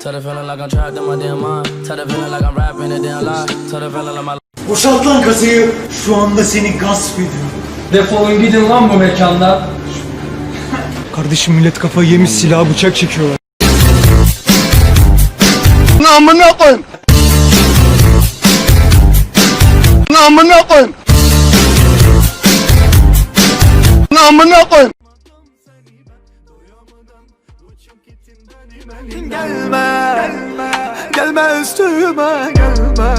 Tell the feeling like I'm trapped in my damn mind. Tell the feeling like I'm rapping a damn lie. Tell the feeling like my Boşalt lan kasayı. Şu anda seni gasp ediyorum. Defolun gidin lan bu mekandan. Kardeşim millet kafayı yemiş silah bıçak çekiyorlar. Namına koyayım. Namına koyayım. Namına koyayım. Gelme, gelme üstüme gelme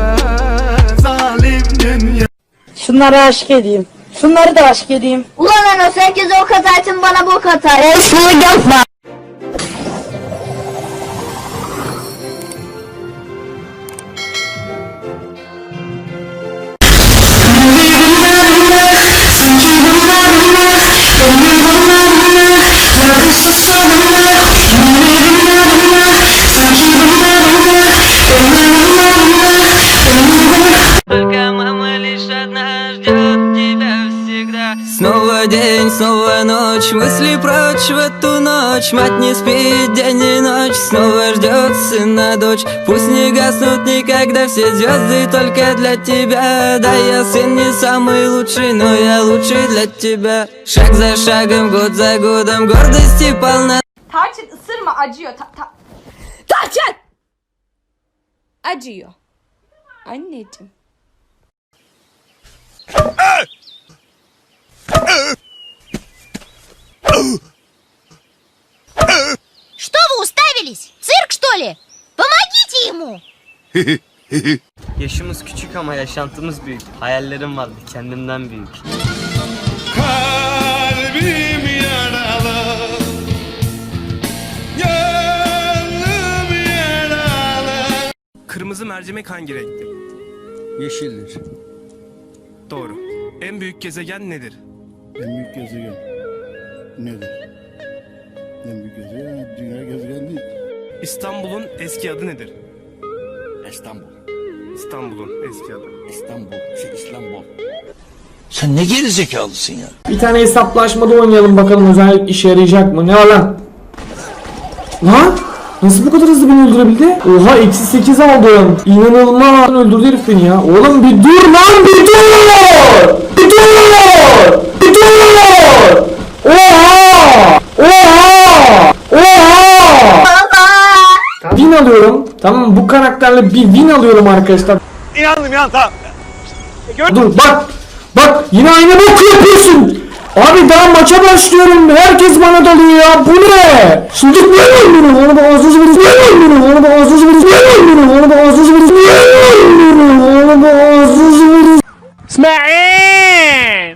zalim dünya. Şunları aşk edeyim. Şunları da aşk edeyim. Ulan Enos herkese o atarsın bana bu atar. Eşlik yapma. Тебя всегда Снова день, снова ночь, мысли прочь в эту ночь Мать не спит день и ночь, снова ждет сына дочь Пусть не гаснут никогда все звезды только для тебя Да, я сын не самый лучший, но я лучший для тебя Шаг за шагом, год за годом, гордости полна Tarçın ısırma acıyor. Ta ta Tarçın! Acıyor. Anneciğim. Что вы уставились? Цирк что ли? Помогите ему! Yaşımız küçük ama yaşantımız büyük. Hayallerim vardı kendimden büyük. Kalbim yaralı. Gönlüm yaralı. Kırmızı mercimek hangi renktir? Yeşildir. Doğru. En büyük gezegen nedir? En büyük gezegen nedir? En büyük gezegen dünya gezegen değil. İstanbul'un eski adı nedir? İstanbul. İstanbul'un eski adı. İstanbul. Şey İstanbul. Sen ne geri zekalısın ya? Bir tane hesaplaşmada oynayalım bakalım özellik işe yarayacak mı? Ne var lan? Lan? Nasıl bu kadar hızlı beni öldürebildi? Oha eksi 8 aldım. İnanılmaz. Öldürdü herif beni ya. Oğlum bir dur lan bir dur! Bir dur! Bir dur! Oha! Oha! Oha! Win alıyorum. Tamam bu karakterle bir win alıyorum arkadaşlar. İnandım ya tamam. Dur bak. Bak yine aynı boku yapıyorsun. Abi daha maça başlıyorum. Herkes bana dalıyor ya. Bu ne? Şimdi ne oynuyorum? Onu da ağzınızı verin. Ne oynuyorum? Onu da ağzınızı verin. Ne oynuyorum? Onu da ağzınızı verin. Ne oynuyorum? Onu da ağzınızı verin. İsmail!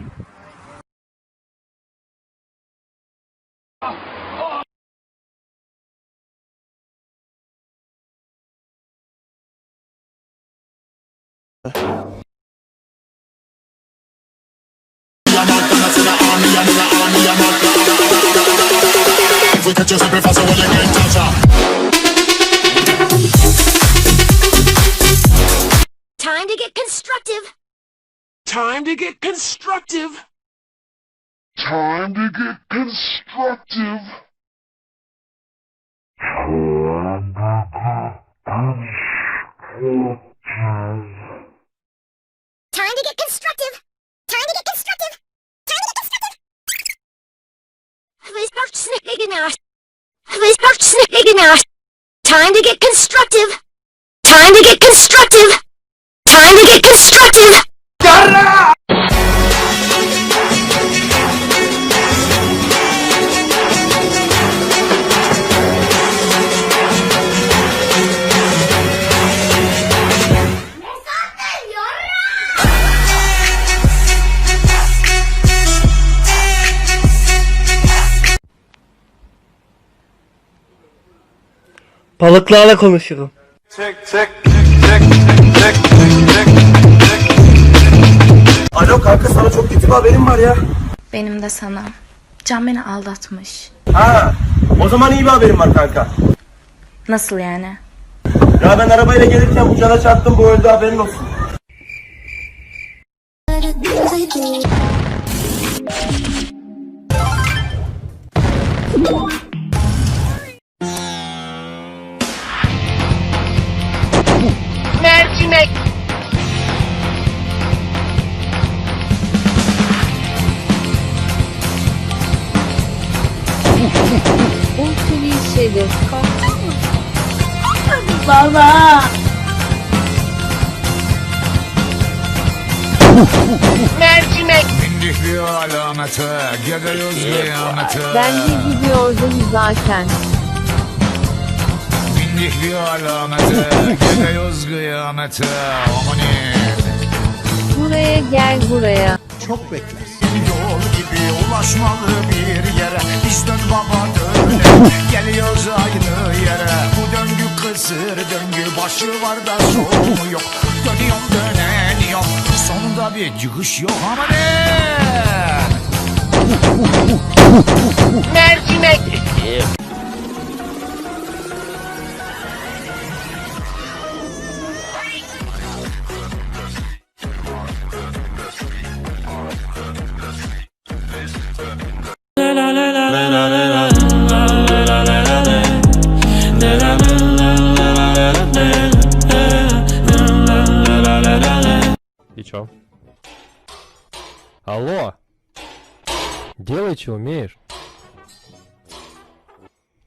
Time to get constructive. Time to get constructive. Time to get constructive. Time to get constructive. Time to get constructive. Time to get constructive. Wystarczy Wystarczy Time to get constructive. Time to get constructive. Time to get constructive. Balıklarla konuşurum. Alo kanka sana çok kötü bir haberim var ya. Benim de sana. Can beni aldatmış. Ha, o zaman iyi bir haberim var kanka. Nasıl yani? Ya ben arabayla gelirken bu cana çarptım bu öldü haberin olsun. ediyoruz. Baba. Mercimek. İndik bir alamete, gidiyoruz kıyamete. Ben de gidiyordum zaten. İndik bir alamete, gidiyoruz kıyamete. Buraya gel buraya. Çok beklersin. Gibi ulaşmalı bir yere. Biz dön baba dön. Geliyoruz aynı yere. Bu döngü kısır döngü Başı var da sonu yok. Dönüyorum döneniyorum Sonunda bir çıkış yok ama ne? И чё? Алло! Делай, что умеешь.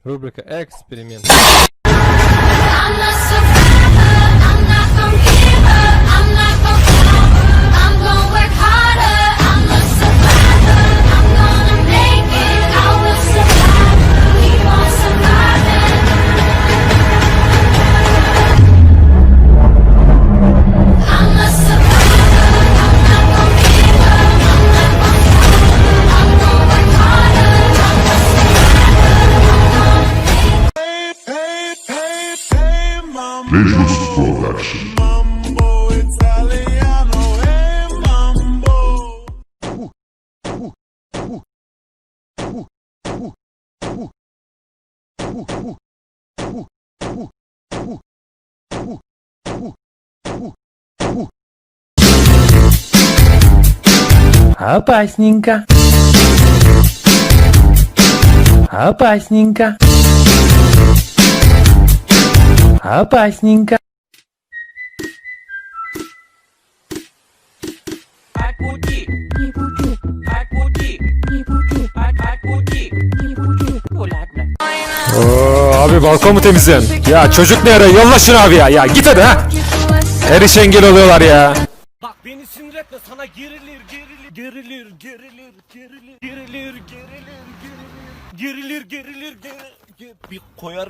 Рубрика «Эксперимент». Lejus Production. Опасненько. Опасненько. Опасненько. Oo, abi balkon mu temizlen? Ya çocuk ne ara? Yolla şunu abi ya. Ya git hadi ha. Her iş engel oluyorlar ya. Bak beni sinir etme sana gerilir gerilir gerilir gerilir gerilir gerilir gerilir gerilir gerilir gerilir gerilir bir koyar